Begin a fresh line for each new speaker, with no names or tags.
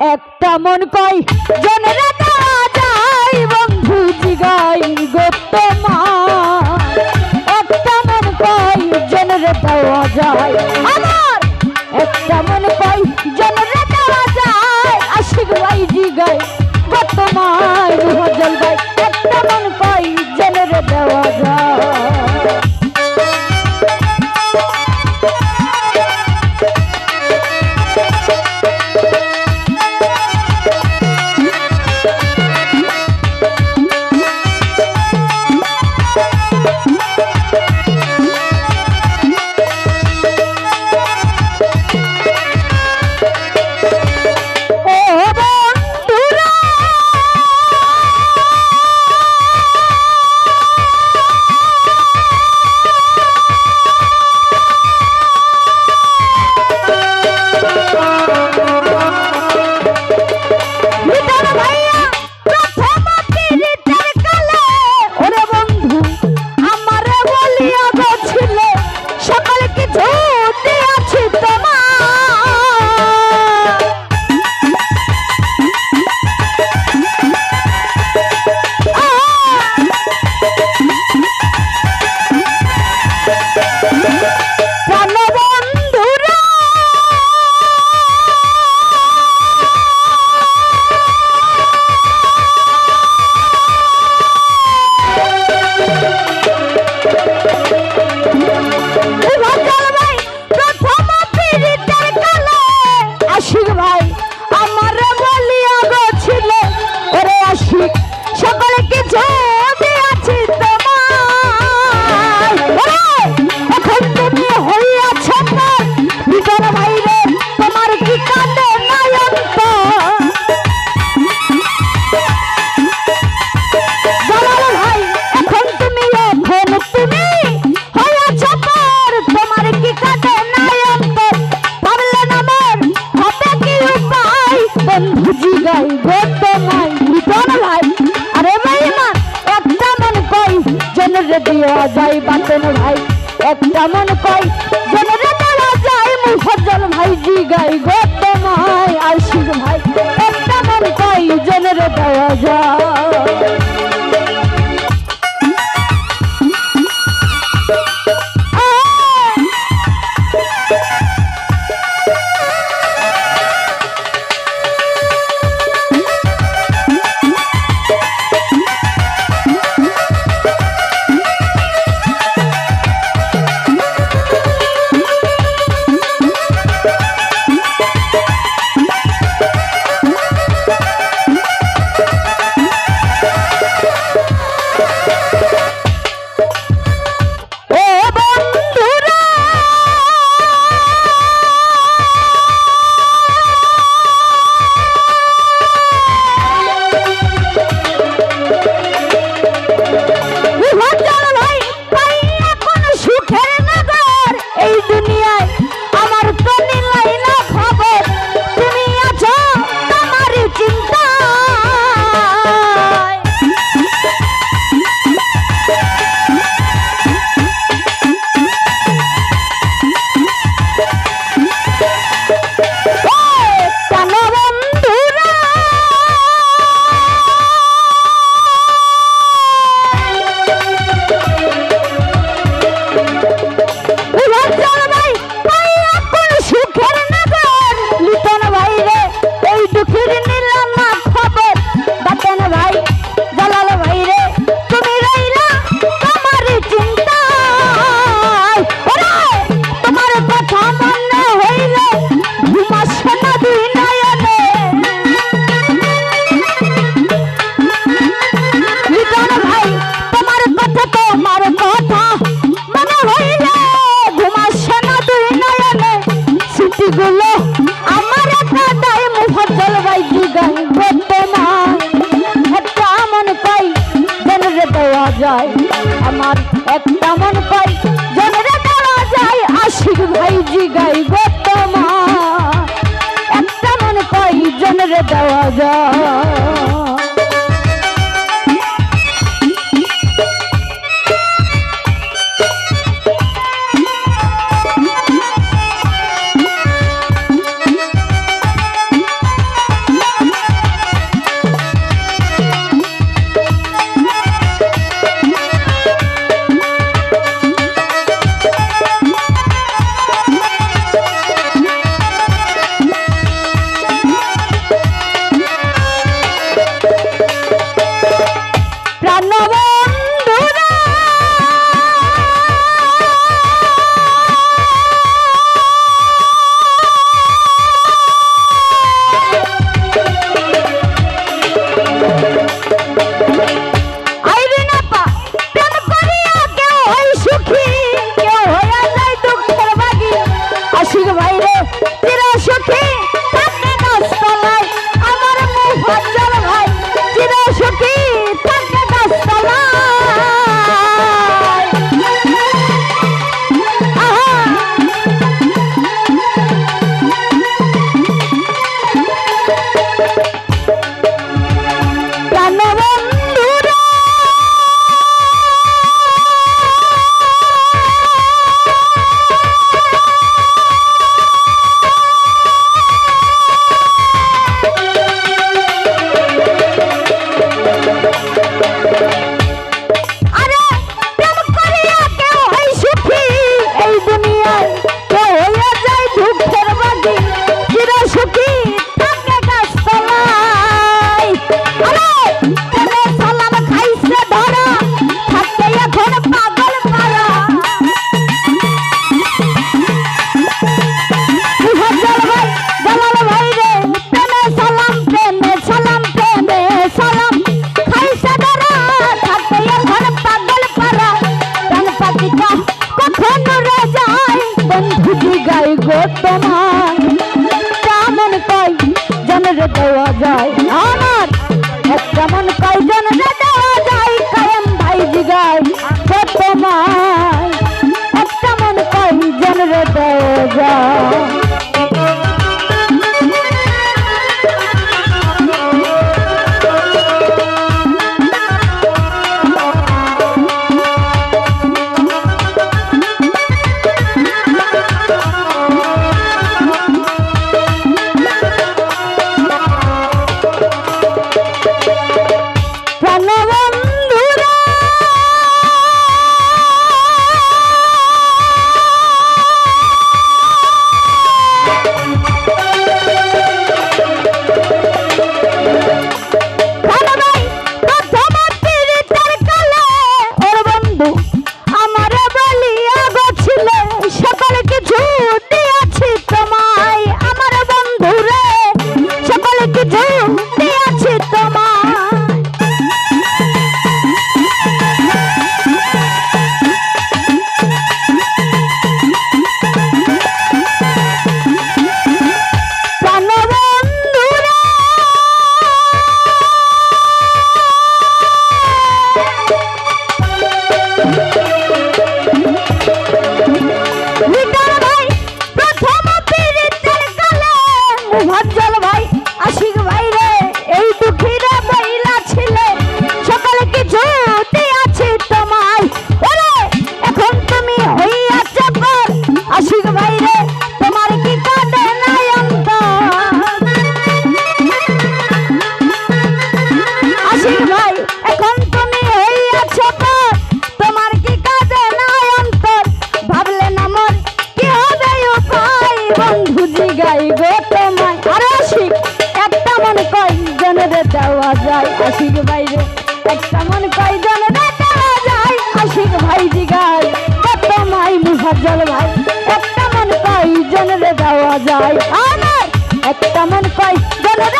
একটা মন কয় জনেরা যাই মন যায় একটা মন কয় জনেরা মন কয় দেওয়া যায় কেমন পাই? জনরে বলা যায় মুসজ্জন ভাই জিগাই গৌতম ভাই আশির ভাই। কেমন পাই জনরে দেওয়া যায়। যায়। আমার একটা মন কই জনরে বলা যায়? আশির ভাই জিগাইব তোমার। একটা মন কই জনরে দেওয়া যায়। পাওয়া যায়। যায়। আমার একটা মন কয় জনের